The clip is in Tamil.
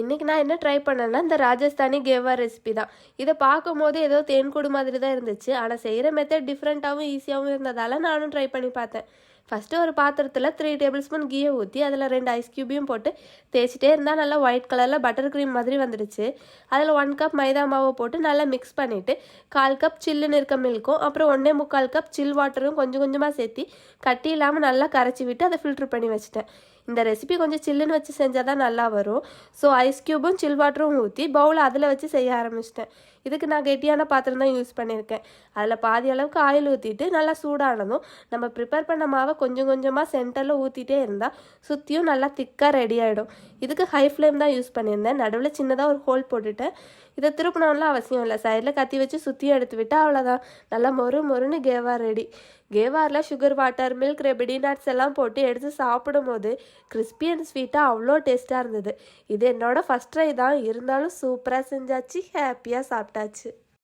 இன்றைக்கி நான் என்ன ட்ரை பண்ணேன்னா இந்த ராஜஸ்தானி கேவா ரெசிபி தான். இதை பார்க்கும்போது ஏதோ தேன்கூடு மாதிரி தான் இருந்துச்சு. ஆனால் செய்கிற மெத்தட் டிஃப்ரெண்ட்டாகவும் ஈஸியாகவும் இருந்ததால் நானும் ட்ரை பண்ணி பார்த்தேன். ஃபஸ்ட்டு ஒரு பாத்திரத்தில் த்ரீ டேபிள் ஸ்பூன் கீயை ஊற்றி அதில் ரெண்டு ஐஸ் க்யூபையும் போட்டு தேய்ச்சிட்டே இருந்தால் நல்லா ஒயிட் கலரில் பட்டர் க்ரீம் மாதிரி வந்துடுச்சு. அதில் ஒன் கப் மைதா மாவை போட்டு நல்லா மிக்ஸ் பண்ணிவிட்டு கால் கப் சில்லுன்னு இருக்க மில்க்கும் அப்புறம் ஒன்றே முக்கால் கப் சில் வாட்டரும் கொஞ்சம் கொஞ்சமாக சேர்த்தி கட்டி இல்லாமல் நல்லா கரைச்சி விட்டு அதை ஃபில்ட்ரு பண்ணி வச்சிட்டேன். இந்த ரெசிபி கொஞ்சம் சில்லுன்னு வச்சு செஞ்சால் தான் நல்லா வரும். ஸோ ஐஸ் க்யூபும் சில் வாட்டரும் ஊற்றி பவுல் அதில் வச்சு செய்ய ஆரம்பிச்சிட்டேன். இதுக்கு நான் கெட்டியான பாத்திரம் தான் யூஸ் பண்ணியிருக்கேன். அதில் பாதி அளவுக்கு ஆயில் ஊற்றிட்டு நல்லா சூடானதும் நம்ம ப்ரிப்பேர் பண்ண மாவை கொஞ்சம் கொஞ்சமாக சென்டரில் ஊற்றிட்டே இருந்தால் சுற்றியும் நல்லா திக்காக ரெடி ஆகிடும் இதுக்கு ஹை ஃப்ளேம் தான் யூஸ் பண்ணியிருந்தேன். நடுவில் சின்னதாக ஒரு ஹோல் போட்டுட்டேன் இதை திருப்பணும்லாம் அவசியம் இல்லை. சைடில் கத்தி வச்சு சுற்றியும் எடுத்து விட்டால் அவ்வளோதான் நல்லா மொறு மொறுன்னு கேவார் ரெடி கேவாரில் சுகர் வாட்டர் மில்க் ரெபிடி நட்ஸ் எல்லாம் போட்டு எடுத்து சாப்பிடும் போது கிறிஸ்பி அண்ட் ஸ்வீட்டாக அவ்வளோ டேஸ்ட்டாக இருந்தது. இது என்னோடய ஃபஸ்ட் ட்ரை தான். இருந்தாலும் சூப்பராக செஞ்சாச்சு ஹாப்பியாக சாப்பிட்டாச்சு.